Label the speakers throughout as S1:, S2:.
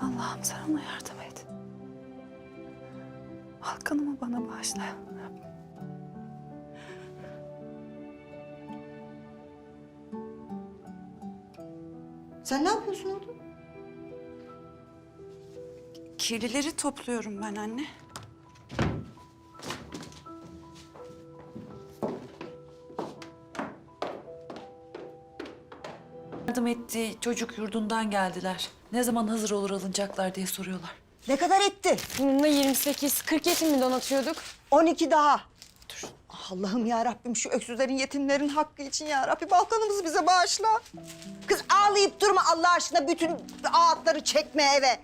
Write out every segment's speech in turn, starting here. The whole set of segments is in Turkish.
S1: Allah'ım sen ona yardım et. Halkanımı bana bağışla.
S2: Sen ne yapıyorsun oğlum?
S1: Kirlileri topluyorum ben anne. Yardım ettiği çocuk yurdundan geldiler. Ne zaman hazır olur alınacaklar diye soruyorlar.
S2: Ne kadar etti?
S3: Bununla 28, 40 yetim mi donatıyorduk?
S2: 12 daha. Dur. Allah'ım ya Rabbim şu öksüzlerin, yetimlerin hakkı için ya Rabbim Balkanımızı bize bağışla. Kız ağlayıp durma Allah aşkına bütün ağıtları çekme eve.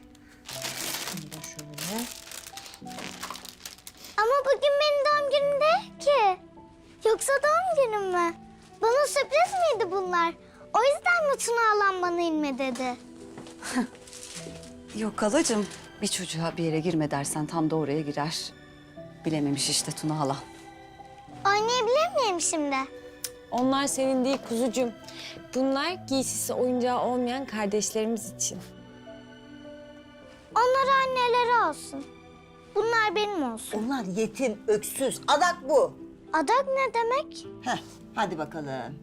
S4: Ama bugün benim doğum günüm değil ki. Yoksa doğum günüm mü? Bana sürpriz miydi bunlar? O yüzden mi Tuna alan bana inme dedi?
S5: Yok halacığım. Bir çocuğa bir yere girme dersen tam da oraya girer. Bilememiş işte Tuna hala.
S4: Oynayabilir miyim şimdi?
S3: Onlar senin değil kuzucuğum. Bunlar giysisi oyuncağı olmayan kardeşlerimiz için.
S4: Onlar anneleri olsun. Bunlar benim olsun.
S2: Onlar yetim, öksüz. Adak bu.
S4: Adak ne demek?
S2: Heh, hadi bakalım.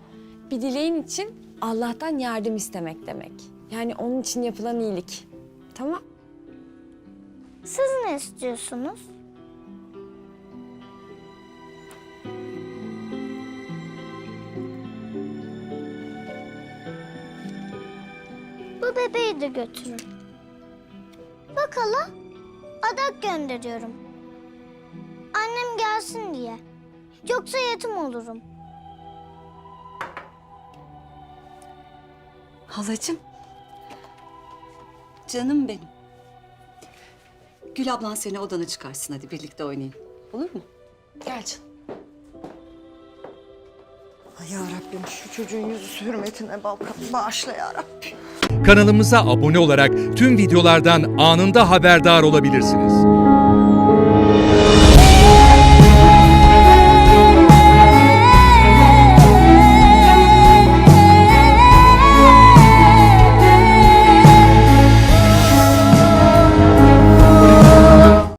S3: Bir dileğin için Allah'tan yardım istemek demek. Yani onun için yapılan iyilik. Tamam.
S4: Siz ne istiyorsunuz? Bu bebeği de götürün. Bak hala, adak gönderiyorum. Annem gelsin diye. Yoksa yetim olurum.
S5: Halacığım. Canım benim. Gül ablan seni odana çıkarsın hadi birlikte oynayın. Olur mu? Gel canım.
S2: Ay ya Rabbim şu çocuğun yüzü hürmetine Balkan bağışla ya Rabbim.
S6: Kanalımıza abone olarak tüm videolardan anında haberdar olabilirsiniz.